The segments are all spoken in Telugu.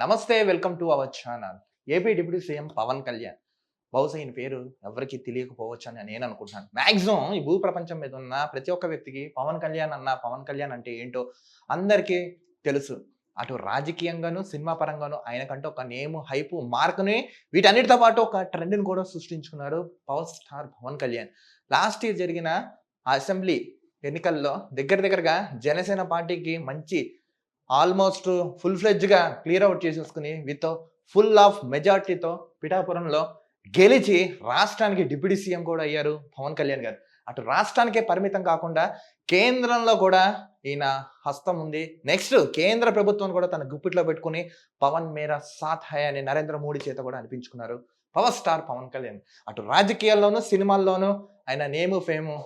నమస్తే welcome to our channel. AP deputy CM Pawan Kalyan. బహుశా ఈయన పేరు ఎవరికి తెలియకపోవచ్చు అని నేను అనుకుంటున్నాను. మ్యాక్సిమం ఈ భూ ప్రపంచం మీద ఉన్న ప్రతి ఒక్క వ్యక్తికి పవన్ కళ్యాణ్ అన్న పవన్ కళ్యాణ్ అంటే ఏంటో అందరికీ తెలుసు. అటు రాజకీయంగాను సినిమా పరంగాను ఆయనకంటే ఒక నేము హైపు మార్క్ని వీటన్నిటితో పాటు ఒక ట్రెండ్ని కూడా సృష్టించుకున్నాడు power star Pawan Kalyan. Last year జరిగిన అసెంబ్లీ ఎన్నికల్లో దగ్గర దగ్గరగా జనసేన పార్టీకి మంచి ఆల్మోస్ట్ ఫుల్ ఫ్లెడ్జ్గా క్లియర్ అవుట్ చేసేసుకుని విత్ ఫుల్ ఆఫ్ మెజార్టీతో పిఠాపురంలో గెలిచి రాష్ట్రానికి డిప్యూటీ సీఎం కూడా అయ్యారు పవన్ కళ్యాణ్ గారు. అటు రాష్ట్రానికే పరిమితం కాకుండా కేంద్రంలో కూడా ఈయన హస్తం ఉంది. నెక్స్ట్ కేంద్ర ప్రభుత్వం కూడా తన గుప్పిట్లో పెట్టుకుని పవన్ మేర సాత్ హై అని నరేంద్ర మోడీ చేత కూడా అనిపించుకున్నారు పవర్ స్టార్ పవన్ కళ్యాణ్. అటు రాజకీయాల్లోనూ సినిమాల్లోనూ ఆయన నేము ఫేము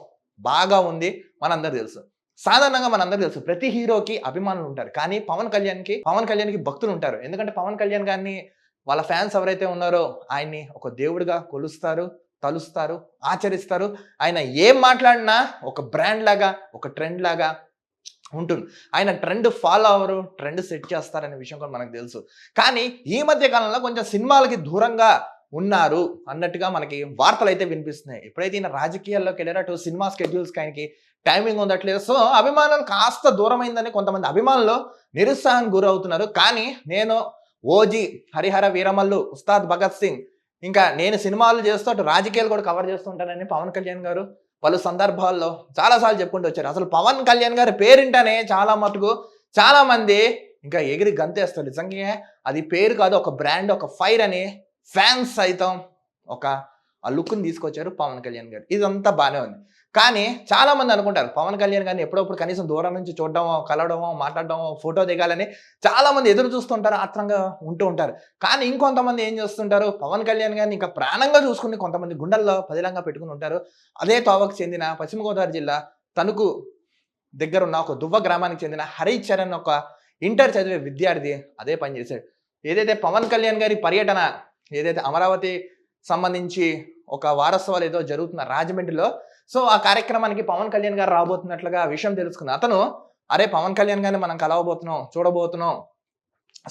బాగా ఉంది మనందరూ తెలుసు. సాధారణంగా మనందరికీ తెలుసు ప్రతి హీరోకి అభిమానులు ఉంటారు. కానీ పవన్ కళ్యాణ్కి పవన్ కళ్యాణ్కి భక్తులు ఉంటారు. ఎందుకంటే పవన్ కళ్యాణ్ గారిని వాళ్ళ ఫ్యాన్స్ ఎవరైతే ఉన్నారో ఆయన్ని ఒక దేవుడిగా కొలుస్తారు తలుస్తారు ఆచరిస్తారు. ఆయన ఏం మాట్లాడినా ఒక బ్రాండ్ లాగా ఒక ట్రెండ్ లాగా ఉంటుంది. ఆయన ట్రెండ్ ఫాలో అవరు ట్రెండ్ సెట్ చేస్తారనే విషయం కూడా మనకు తెలుసు. కానీ ఈ మధ్య కాలంలో కొంచెం సినిమాలకి దూరంగా ఉన్నారు అన్నట్టుగా మనకి వార్తలు అయితే వినిపిస్తున్నాయి. ఎప్పుడైతే ఈయన రాజకీయాల్లోకి వెళ్ళారో సినిమా స్కెడ్యూల్స్కి ఆయనకి టైమింగ్ ఉండట్లేదు. సో అభిమానులు కాస్త దూరమైందని కొంతమంది అభిమానులు నిరుత్సాహం గురవుతున్నారు. కానీ నేను ఓజీ హరిహర వీరమల్లు ఉస్తాద్ భగత్ సింగ్ ఇంకా నేను సినిమాలు చేస్తూ అటు రాజకీయాలు కూడా కవర్ చేస్తుంటానని పవన్ కళ్యాణ్ గారు పలు సందర్భాల్లో చాలాసార్లు చెప్పుకుంటూ వచ్చారు. అసలు పవన్ కళ్యాణ్ గారి పేరింటనే చాలా మటుకు చాలామంది ఇంకా ఎగిరి గంతేస్తారు. నిజంగా అది పేరు కాదు ఒక బ్రాండ్ ఒక ఫైర్ అని ఫ్యాన్స్ సైతం ఒక ఆ లుక్ని తీసుకొచ్చారు పవన్ కళ్యాణ్ గారు. ఇదంతా బాగానే ఉంది. కానీ చాలా మంది అనుకుంటారు పవన్ కళ్యాణ్ గారిని ఎప్పుడప్పుడు కనీసం దూరం నుంచి చూడడమో కలవడమో మాట్లాడడమో ఫోటో దిగాలని చాలా మంది ఎదురు చూస్తుంటారు ఆత్రంగా ఉంటూ ఉంటారు. కానీ ఇంకొంతమంది ఏం చేస్తుంటారు పవన్ కళ్యాణ్ గారిని ఇంకా ప్రాణంగా చూసుకుని కొంతమంది గుండెల్లో పదిలంగా పెట్టుకుని ఉంటారు. అదే తోవకు చెందిన పశ్చిమ గోదావరి జిల్లా తణుకు దగ్గర ఉన్న ఒక దువ్వ గ్రామానికి చెందిన హరిచరణ్ ఒక ఇంటర్ చదివే విద్యార్థి అదే పనిచేశాడు ఏదైతే పవన్ కళ్యాణ్ గారి పర్యటన ఏదైతే అమరావతి సంబంధించి ఒక వారోత్సవాలు ఏదో జరుగుతున్న రాజమండ్రిలో సో ఆ కార్యక్రమానికి పవన్ కళ్యాణ్ గారు రాబోతున్నట్లుగా విషయం తెలుసుకుంది. అతను అరే పవన్ కళ్యాణ్ గారిని మనం కలవబోతున్నాం చూడబోతున్నాం.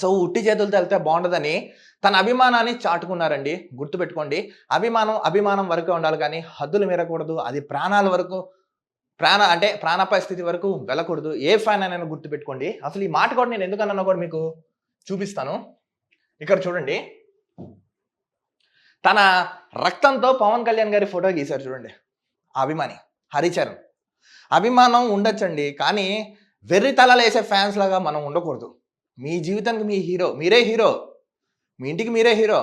సో ఉట్టి చేతులతో వెళ్తే బాగుండదని తన అభిమానాన్ని చాటుకున్నారండి. గుర్తుపెట్టుకోండి అభిమానం అభిమానం వరకు ఉండాలి కానీ హద్దులు మీరకూడదు. అది ప్రాణాల వరకు ప్రాణ అంటే ప్రాణాపాయ స్థితి వరకు వెళ్ళకూడదు. ఏ ఫ్యాన్ అయినా గుర్తుపెట్టుకోండి. అసలు ఈ మాట కూడా నేను ఎందుకన్నా కూడా మీకు చూపిస్తాను. ఇక్కడ చూడండి. తన రక్తంతో పవన్ కళ్యాణ్ గారి ఫోటో గీశారు చూడండి. అభిమాని హరిచరణ్. అభిమానం ఉండొచ్చండి కానీ వెర్రి తలలు వేసే ఫ్యాన్స్ లాగా మనం ఉండకూడదు. మీ జీవితానికి మీ హీరో మీరే హీరో. మీ ఇంటికి మీరే హీరో.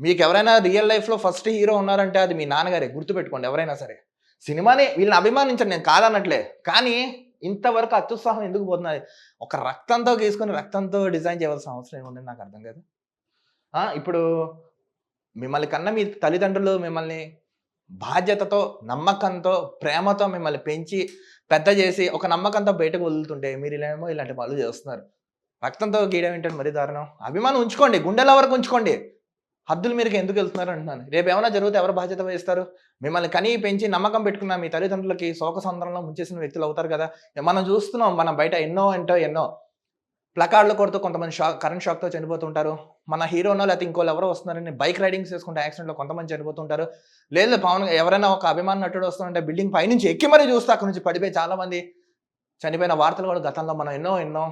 మీకు ఎవరైనా రియల్ లైఫ్లో ఫస్ట్ హీరో ఉన్నారంటే అది మీ నాన్నగారే గుర్తుపెట్టుకోండి ఎవరైనా సరే. సినిమాని వీళ్ళని అభిమానించండి నేను కాదన్నట్లే కానీ ఇంతవరకు అత్యుత్సాహం ఎందుకు పోతున్నది ఒక రక్తంతో గీసుకొని రక్తంతో డిజైన్ చేయవలసిన అవసరం ఏముందని నాకు అర్థం కాదు. ఇప్పుడు మిమ్మల్ని కన్నా మీ తల్లిదండ్రులు మిమ్మల్ని బాధ్యతతో నమ్మకంతో ప్రేమతో మిమ్మల్ని పెంచి పెద్ద చేసి ఒక నమ్మకంతో బయటకు వదులుతుంటే మీరు ఇలానేమో ఇలాంటి పనులు చేస్తున్నారు. రక్తంతో గీయడం ఏంటంటే మరీ దారుణం. అభిమానం ఉంచుకోండి గుండెల వరకు ఉంచుకోండి. హద్దులు మీరుకి ఎందుకు వెళ్తున్నారు అంటున్నాను. రేపు ఏమైనా జరిగితే ఎవరు బాధ్యత వహిస్తారు? మిమ్మల్ని కనీ పెంచి నమ్మకం పెట్టుకున్న మీ తల్లిదండ్రులకి శోక సందర్భంలో ముంచేసిన వ్యక్తులు అవుతారు కదా. మనం చూస్తున్నాం మనం బయట ఎన్నో ఏంటో ఎన్నో ప్లకార్డులు కొడుతూ కొంతమంది షాక్ కరెంట్ షాక్తో చనిపోతుంటారు. మన హీరోనో లేకపోతే ఇంకోళ్ళు ఎవరో వస్తున్నారని బైక్ రైడింగ్స్ చేసుకుంటే యాక్సిడెంట్లో కొంతమంది చనిపోతుంటారు. లేదు పవన్ ఎవరైనా ఒక అభిమాన నటుడు వస్తుంటే బిల్డింగ్ పైనుంచి ఎక్కి మరీ చూస్తే అక్కడ నుంచి పడిపోయి చాలామంది చనిపోయిన వార్తలు కూడా గతంలో మనం ఎన్నో ఎన్నో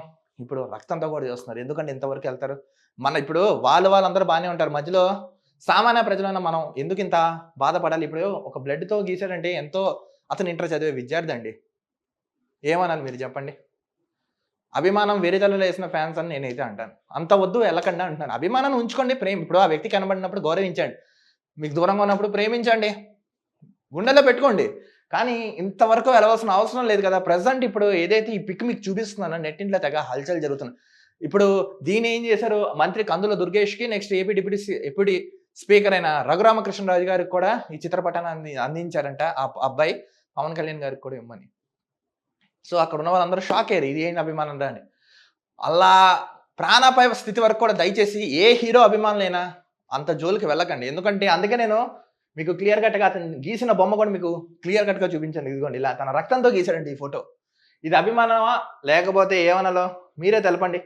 ఇప్పుడు రక్తంతో కూడా చేస్తున్నారు. ఎందుకంటే ఇంతవరకు వెళ్తారు. మన ఇప్పుడు వాళ్ళు వాళ్ళందరూ బాగానే ఉంటారు. మధ్యలో సామాన్య ప్రజలైన మనం ఎందుకు ఇంత బాధపడాలి? ఇప్పుడు ఒక బ్లడ్తో గీసాడంటే ఎంతో అతను ఇంటర్ చదివే విద్యార్థి అండి. ఏమనాలి మీరు చెప్పండి? అభిమానం వేరే తల్లలో వేసిన ఫ్యాన్స్ అని నేనైతే అంటాను. అంత వద్దు వెళ్ళకండి అంటున్నాను. అభిమానాన్ని ఉంచుకోండి ప్రేమ. ఇప్పుడు ఆ వ్యక్తి కనబడినప్పుడు గౌరవించండి. మీకు దూరంగా ఉన్నప్పుడు ప్రేమించండి. గుండెలో పెట్టుకోండి. కానీ ఇంతవరకు వెళ్ళవలసిన అవసరం లేదు కదా. ప్రజెంట్ ఇప్పుడు ఏదైతే ఈ పిక్ మీకు చూపిస్తున్నానో నెట్టింట్లో తెగ హల్చల్ జరుగుతుంది. ఇప్పుడు దీని ఏం చేశారు? మంత్రి కందుల దుర్గేష్కి నెక్స్ట్ ఏపీ డిప్యూటీ ఎప్పుడు స్పీకర్ అయిన రఘురామకృష్ణరాజు గారికి కూడా ఈ చిత్రపటాన్ని అంది అందించారంట. ఆ అబ్బాయి పవన్ కళ్యాణ్ గారికి కూడా ఇమ్మని సో అక్కడ ఉన్న వాళ్ళందరూ షాక్ అయ్యారు. ఇది ఏంటి అభిమానం రా అని. అలా ప్రాణాపాయ స్థితి వరకు కూడా దయచేసి ఏ హీరో అభిమానులైనా అంత జోలికి వెళ్ళకండి. ఎందుకంటే అందుకే నేను మీకు క్లియర్ కట్గా అతను గీసిన బొమ్మ కూడా మీకు క్లియర్ కట్గా చూపించాను. ఇదిగోండి ఇలా తన రక్తంతో గీసాడండి ఈ ఫోటో ఇది అభిమానమా? లేకపోతే ఏమనాలో మీరే తెలపండి.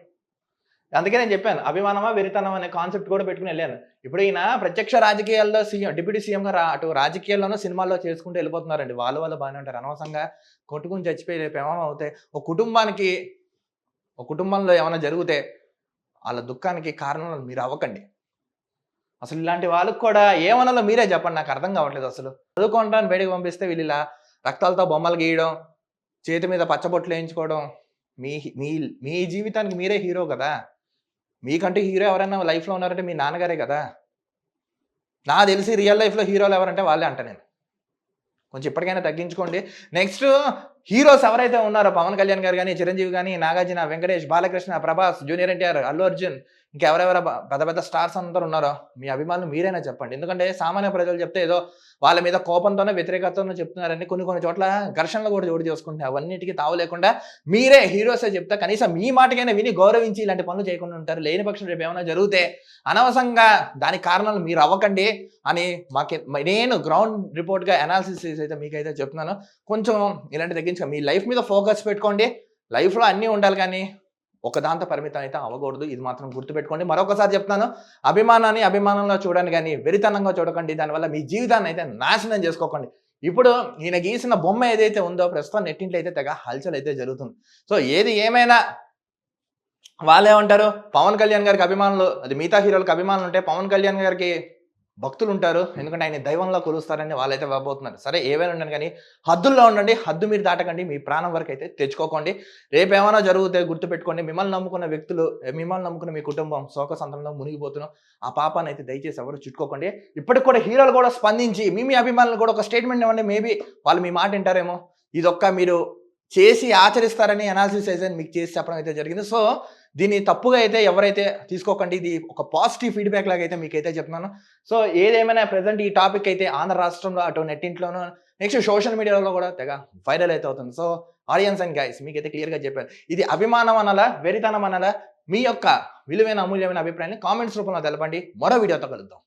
అందుకే నేను చెప్పాను అభిమానమా వెరితనం అనే కాన్సెప్ట్ కూడా పెట్టుకుని వెళ్ళాను. ఇప్పుడు ఈయన ప్రత్యక్ష రాజకీయాల్లో సీఎం డిప్యూటీ సీఎంగా రా అటు రాజకీయాల్లోనూ సినిమాల్లో చేసుకుంటూ వెళ్ళిపోతున్నారండి. వాళ్ళు వాళ్ళు బాగానే ఉంటారు. అనవసరంగా కొట్టుకుని చచ్చిపోయి ప్రమాదం అవుతే అవుతాయి ఒక కుటుంబానికి ఒక కుటుంబంలో ఏమైనా జరిగితే వాళ్ళ దుఃఖానికి కారణం మీరు అవ్వకండి. అసలు ఇలాంటి వాళ్ళకి కూడా ఏమనాలో మీరే చెప్పండి. నాకు అర్థం కావట్లేదు అసలు. చదువుకుంటాను బయటకు పంపిస్తే వీళ్ళు ఇలా రక్తాలతో బొమ్మలు గీయడం చేతి మీద పచ్చబొట్లు వేయించుకోవడం మీ మీ మీ జీవితానికి మీరే హీరో కదా. మీకంటే హీరో ఎవరైనా లైఫ్లో ఉన్నారంటే మీ నాన్నగారే కదా. నా తెలిసి రియల్ లైఫ్లో హీరోలు ఎవరంటే వాళ్ళే అంట నేను. కొంచెం ఇప్పటికైనా తగ్గించుకోండి. నెక్స్ట్ హీరోస్ ఎవరైతే ఉన్నారో పవన్ కళ్యాణ్ గారు కానీ చిరంజీవి కానీ నాగార్జున వెంకటేష్ బాలకృష్ణ ప్రభాస్ జూనియర్ ఎన్టీఆర్ అల్లు అర్జున్ ఇంకెవరెవర పెద్ద పెద్ద స్టార్స్ అందరూ ఉన్నారో మీ అభిమానులు మీరైనా చెప్పండి. ఎందుకంటే సామాన్య ప్రజలు చెప్తే ఏదో వాళ్ళ మీద కోపంతోనే వ్యతిరేకతతోనే చెప్తున్నారని కొన్ని కొన్ని చోట్ల ఘర్షణలు కూడా జోడు చేసుకుంటున్నాయి. అవన్నిటికీ తావు లేకుండా మీరే హీరోసే చెప్తే కనీసం మీ మాటకైనా విని గౌరవించి ఇలాంటి పనులు చేయకుండా ఉంటారు. లేని పక్షం రేపు ఏమైనా జరిగితే అనవసరంగా దానికి కారణాలు మీరు అవ్వకండి అని మాకే నేను గ్రౌండ్ రిపోర్ట్గా అనాలిసిస్ అయితే మీకైతే చెప్తున్నాను. కొంచెం ఇలాంటి తగ్గించుకో మీ లైఫ్ మీద ఫోకస్ పెట్టుకోండి. లైఫ్లో అన్నీ ఉండాలి కానీ ఒకదాంతో పరిమితం అయితే అవ్వకూడదు. ఇది మాత్రం గుర్తుపెట్టుకోండి. మరొకసారి చెప్తాను అభిమానాన్ని అభిమానంలో చూడండి కానీ వెరితనంగా చూడకండి. దానివల్ల మీ జీవితాన్ని అయితే నాశనం చేసుకోకండి. ఇప్పుడు ఈయన గీసిన బొమ్మ ఏదైతే ఉందో ప్రస్తుతం నెట్టింట్లో అయితే తెగ హల్చల్ అయితే జరుగుతుంది. సో ఏది ఏమైనా వాళ్ళే ఉంటారు పవన్ కళ్యాణ్ గారికి అభిమానులు అది మిగతా హీరోలకు అభిమానులు ఉంటే పవన్ కళ్యాణ్ గారికి భక్తులు ఉంటారు ఎందుకంటే ఆయన దైవంలో కొలుస్తారని వాళ్ళైతే వాపోతున్నారు. సరే ఏమైనా ఉండండి కానీ హద్దుల్లో ఉండండి. హద్దు మీరు దాటకండి. మీ ప్రాణం వరకు అయితే తెచ్చుకోకండి. రేపు ఏమైనా జరిగితే గుర్తుపెట్టుకోండి. మిమ్మల్ని నమ్ముకున్న వ్యక్తులు మిమ్మల్ని నమ్ముకున్న మీ కుటుంబం శోక సంతంలో మునిగిపోతున్నాం ఆ పాపాన్ని అయితే దయచేసి ఎవరు చుట్టుకోకండి. ఇప్పటికి కూడా హీరోలు కూడా స్పందించి మీ మీ అభిమానులు కూడా ఒక స్టేట్మెంట్ ఇవ్వండి. మేబీ వాళ్ళు మీ మాట వింటారేమో. ఇదొక్క మీరు చేసి ఆచరిస్తారని అనాలిసిస్ అయితే మీకు చేసి చెప్పడం అయితే జరిగింది. సో దీన్ని తప్పుగా అయితే ఎవరైతే తీసుకోకండి ఇది ఒక పాజిటివ్ ఫీడ్బ్యాక్ లాగా అయితే మీకైతే చెప్తున్నాను. సో ఏదేమైనా ప్రజెంట్ ఈ టాపిక్ అయితే ఆంధ్ర రాష్ట్రంలో అటు నెట్టింట్లోనూ నెక్స్ట్ సోషల్ మీడియాలో కూడా తెగ వైరల్ అయితే అవుతుంది. సో ఆడియన్స్ అండ్ గైస్ మీకైతే క్లియర్గా చెప్పాను ఇది అభిమానం అనాలా వెరితనం అనాలా? మీ యొక్క విలువైన అమూల్యమైన అభిప్రాయాన్ని కామెంట్స్ రూపంలో తెలపండి. మరో వీడియోతో కలుద్దాం.